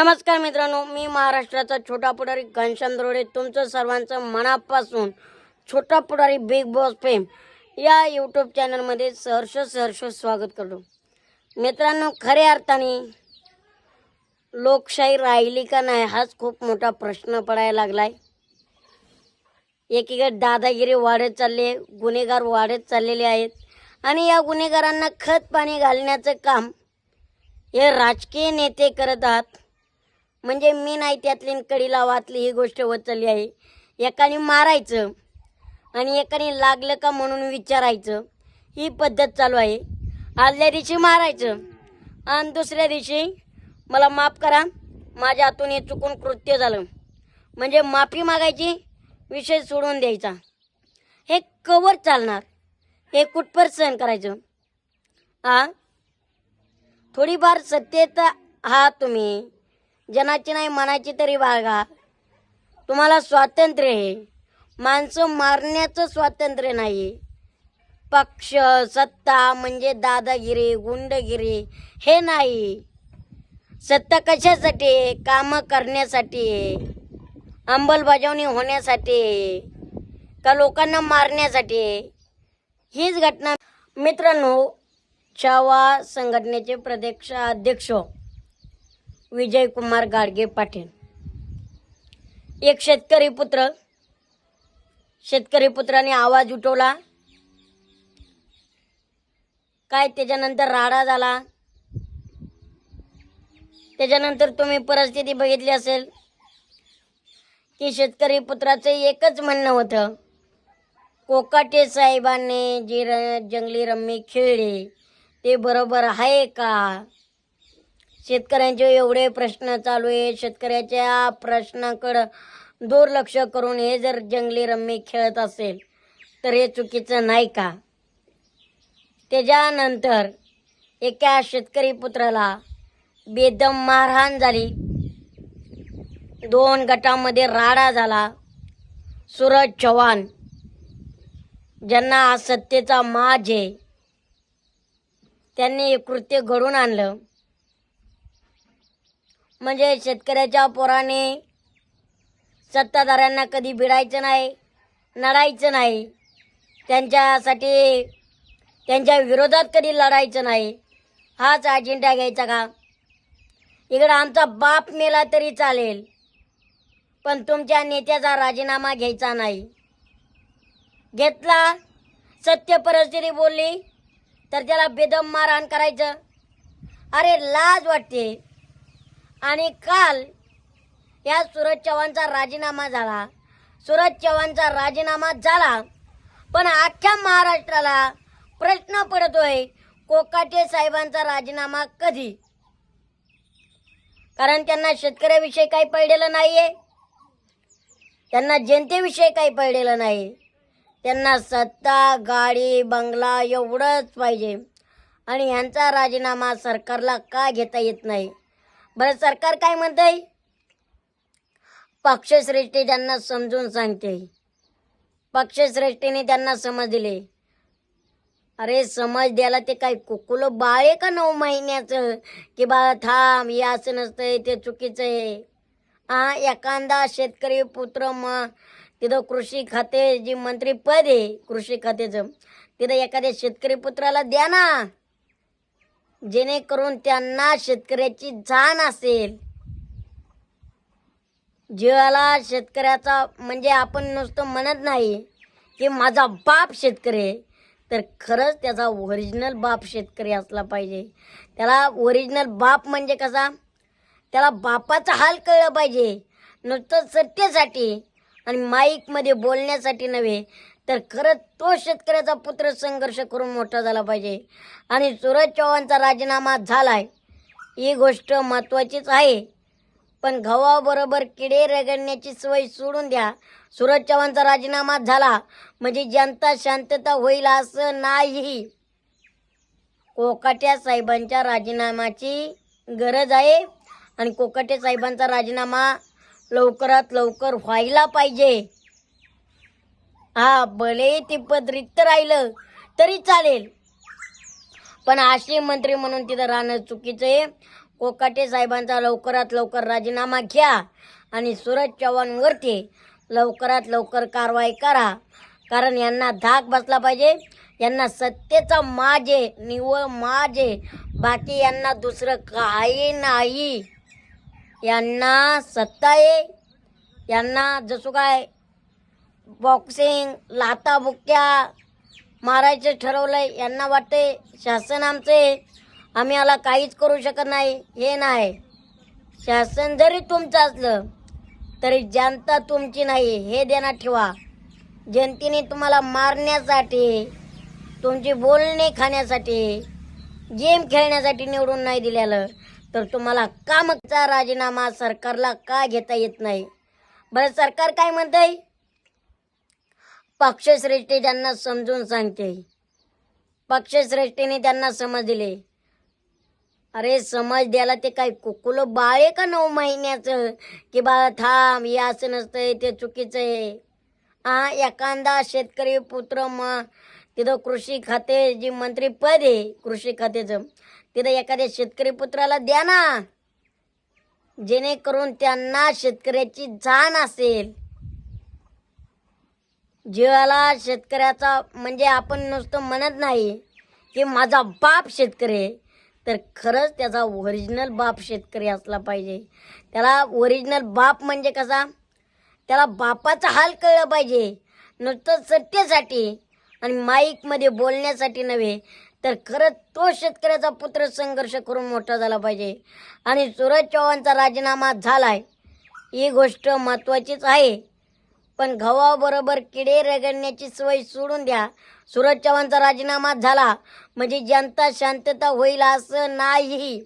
नमस्कार मित्रांनो मी महाराष्ट्राचा छोटा पुढारी घनश्याम दरोडे. तुमचं सर्वांचं मनापासून Chhota Pudhari Bigg Boss fame या यूट्यूब चॅनलमध्ये सहर्ष सहर्ष स्वागत करतो. मित्रांनो खऱ्या अर्थाने लोकशाही राहिली का नाही हाच खूप मोठा प्रश्न पडायला लागलाय. एकीकडे दादागिरी वाढत चालली आहे गुन्हेगार वाढत चाललेले आहेत आणि या गुन्हेगारांना खत पाणी घालण्याचं काम हे राजकीय नेते करत आहात. म्हणजे मी नाही त्यातली कडीला वाचली ही गोष्ट वचलली आहे. एकाने मारायचं आणि एकाने लागलं का म्हणून विचारायचं. ही पद्धत चालू आहे. आदल्या दिवशी मारायचं आणि दुसऱ्या दिवशी मला माफ करा माझ्या हातून हे चुकून कृत्य झालं. म्हणजे माफी मागायची विषय सोडून द्यायचा. हे कवर चालणार? हे कुठपर सहन करायचं? हा थोडीफार सत्यता हा तुम्ही. जनाची नाही मनाची तरी बाळगा. तुम्हाला स्वातंत्र्य आहे. माणसं मारण्याचं स्वातंत्र्य नाही पक्ष सत्ता म्हणजे दादागिरी गुंडगिरी हे नाही. सत्ता कशासाठी आहे? कामं करण्यासाठी आहे. अंमलबजावणी होण्यासाठी का लोकांना मारण्यासाठी हीच घटना मित्रांनो छावा संघटनेचे प्रदेश अध्यक्ष हो. विजय कुमार गाडगे पाटील. एक शेतकरी पुत्र. शेतकरी पुत्राने आवाज उठवला. काय त्याच्यानंतर राडा झाला. त्याच्यानंतर तुम्ही परिस्थिती बघितली असेल की शेतकरी पुत्राचं एकच म्हणणं होतं. कोकाटे साहेबांनी जी र जंगली रम्मी खेळली ते बरोबर आहे का? शेतकऱ्यांचे एवढे प्रश्न चालू आहे शेतकऱ्याच्या प्रश्नाकडं दुर्लक्ष करून हे जर जंगली रम्मी खेळत असेल तर हे चुकीचं नाही का? त्याच्यानंतर एका शेतकरी पुत्राला बेदम मारहाण झाली. दोन गटामध्ये राडा झाला. सूरज चव्हाण ज्यांना सत्तेचा माज आहे त्यांनी हे कृत्य घडून आणलं. म्हणजे शेतकऱ्याच्या पोराने सत्ताधाऱ्यांना कधी भिडायचं नाही लढायचं नाही त्यांच्यासाठी त्यांच्या विरोधात कधी लढायचं नाही हाच अजेंडा घ्यायचा का? इकडं आमचा बाप मेला तरी चालेल पण तुमच्या नेत्याचा राजीनामा घ्यायचा नाही. घेतला सत्य परिस्थिती बोलली तर त्याला बेदम मारहाण करायचं. अरे लाज वाटते. आणि काल या सूरज चव्हाणचा राजीनामा झाला. सूरज चव्हाणचा राजीनामा झाला. पण अख्ख्या महाराष्ट्राला प्रश्न पडतोय कोकाटे साहेबांचा राजीनामा कधी? कारण त्यांना शेतकऱ्याविषयी काही पडलेलं नाहीये. त्यांना जनतेविषयी काही पडलेलं नाही त्यांना सत्ता गाडी बंगला एवढंच पाहिजे. आणि यांचा राजीनामा सरकारला का घेता येत नाही? बरं सरकार काय म्हणतंय? पक्षश्रेष्ठी त्यांना समजून सांगते. पक्षश्रेष्ठीने त्यांना समज दिले. अरे समज द्यायला ते काय कुकुलं बाळ आहे का नऊ महिन्याचं? की बाळा थांब हे असं नसतंय ते चुकीचं आहे. हा एखादा शेतकरी पुत्र म तिथं कृषी खाते जी मंत्री पद आहे कृषी खात्याचं तिथं एखाद्या शेतकरी पुत्राला द्या ना. जेणेकरून त्यांना शेतकऱ्याची जाण असेल. जीवाला शेतकऱ्याचा म्हणजे आपण नुसतं म्हणत नाही की माझा बाप शेतकरी आहे. तर खरंच त्याचा ओरिजिनल बाप शेतकरी असला पाहिजे. त्याला ओरिजिनल बाप म्हणजे कसा? त्याला बापाचा हाल कळलं पाहिजे. नुसतं सत्तेसाठी आणि माईकमध्ये बोलण्यासाठी नव्हे तर खरंच तो शेतकऱ्याचा पुत्र संघर्ष करून मोठा झाला पाहिजे. आणि सूरज चव्हाणचा राजीनामा झालाय. ही गोष्ट महत्वाचीच आहे. पण गव्हाबरोबर किडे रगडण्याची सवय सोडून द्या. सूरज चव्हाणचा राजीनामा झाला म्हणजे जनता शांतता होईल असं नाही. कोकाट्या साहेबांच्या राजीनाम्याची गरज आहे. आणि कोकाटे साहेबांचा राजीनामा लवकरात लवकर व्हायला पाहिजे. हा भले ते पद रिक्त राहिलं तरी चालेल. पण आशय मंत्री म्हणून तिथं राहणं चुकीचं आहे. कोकाटे साहेबांचा लवकरात लवकर राजीनामा घ्या आणि सूरज चव्हाणवरती लवकरात लवकर कारवाई करा. कारण यांना धाक बसला पाहिजे. यांना सत्तेचा माझे निवळ निव्वळ बाकी यांना दुसरं काही नाही. यांना सत्ता आहे. यांना जसं काय बॉक्सिंग लाता बुक्क्या मारायचं ठरवलंय. यांना वाटते शासन आमचे आम्ही याला काहीच करू शकत नाही. हे नाही. शासन जरी तुमचं असलं तरी जनता तुमची नाही. हे देण्यात ठेवा. जनतेने तुम्हाला मारण्यासाठी तुमची बोलणे खाण्यासाठी गेम खेळण्यासाठी निवडून नाही दिलेलं. तर तुम्हाला कामचा राजीनामा सरकारला का घेता येत नाही? बरं सरकार काय म्हणतंय? पक्षश्रेष्ठी त्यांना समजून सांगते. पक्षश्रेष्ठीने त्यांना समज दिले. अरे समज द्यायला ते काय कुकुलं बाळ आहे का नऊ महिन्याचं? की बाळा थांब हे असं नसतंय ते चुकीचं आहे. हा एखादा शेतकरी पुत्र म तिथं कृषी खाते जी मंत्री पद आहे कृषी खात्याचं तिथं एखाद्या शेतकरी पुत्राला द्या ना. जेणेकरून त्यांना शेतकऱ्याची जाण असेल. जीवाला शेतकऱ्याचा म्हणजे आपण नुसतं म्हणत नाही की माझा बाप शेतकरी आहे. तर खरंच त्याचा ओरिजिनल बाप शेतकरी असला पाहिजे. त्याला ओरिजिनल बाप म्हणजे कसा? त्याला बापाचा हाल कळलं पाहिजे. नुसतं सत्तेसाठी आणि माईकमध्ये बोलण्यासाठी नव्हे. तर खरंच तो शेतकऱ्याचा पुत्र संघर्ष करून मोठा झाला पाहिजे. आणि सूरज चव्हाणचा राजीनामा झालाय. ही गोष्ट महत्त्वाचीच आहे. पण गव्हाबरोबर किडे रगडण्याची सवय सोडून द्या. सूरज चव्हाणचा राजीनामा झाला. म्हणजे जनता शांतता होईल असं नाही.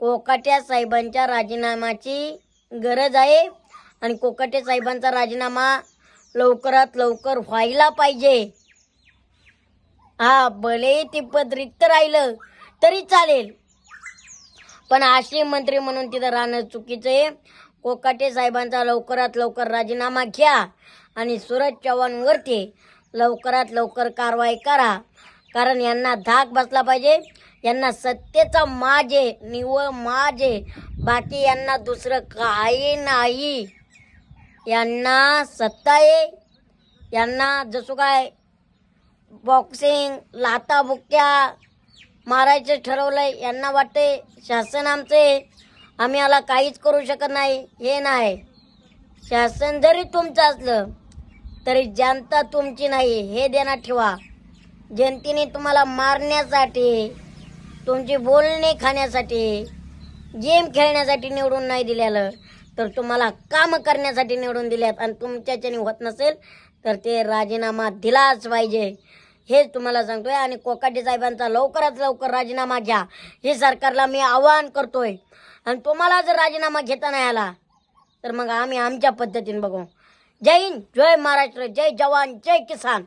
कोकाट्या साहेबांच्या राजीनाम्याची गरज आहे. आणि कोकाटे साहेबांचा राजीनामा लवकरात लवकर व्हायला पाहिजे. हा भले ते पद रिक्त राहिलं तरी चालेल. पण आश्रय मंत्री म्हणून तिथं राहणं चुकीचं आहे. कोकाटे साहेबांचा लवकरात लवकर राजीनामा घ्या आणि सूरज चव्हाणवरती लवकरात लवकर कारवाई करा. कारण यांना धाक बसला पाहिजे. यांना सत्तेचा माझे निवळ निव्वळ बाकी यांना दुसरं काही नाही. यांना सत्ता आहे. यांना जसं काय बॉक्सिंग लाता बुक्या मारायचं आहे यांना वाटते शासन आमचे आम्ही याला काहीच करू शकत नाही. हे नाही. शासन जरी तुमचं असलं तरी जनता तुमची नाही. हे देण्यात ठेवा. जनतेने तुम्हाला मारण्यासाठी तुमची बोलणे खाण्यासाठी गेम खेळण्यासाठी निवडून नाही दिलेलं. तर तुम्हाला काम करण्यासाठी निवडून दिल्यात आणि तुमच्याच्याने होत नसेल तर ते राजीनामा दिलाच पाहिजे. हेच तुम्हाला सांगतोय आणि कोकाटे साहेबांचा लवकरात लवकर राजीनामा घ्या. हे सरकारला मी आवाहन करतोय. आणि तुम्हाला जर राजीनामा घेता नाही आला तर मग आम्ही आमच्या पद्धतीने बघू. जय हिंद जय महाराष्ट्र जय जवान जय किसान.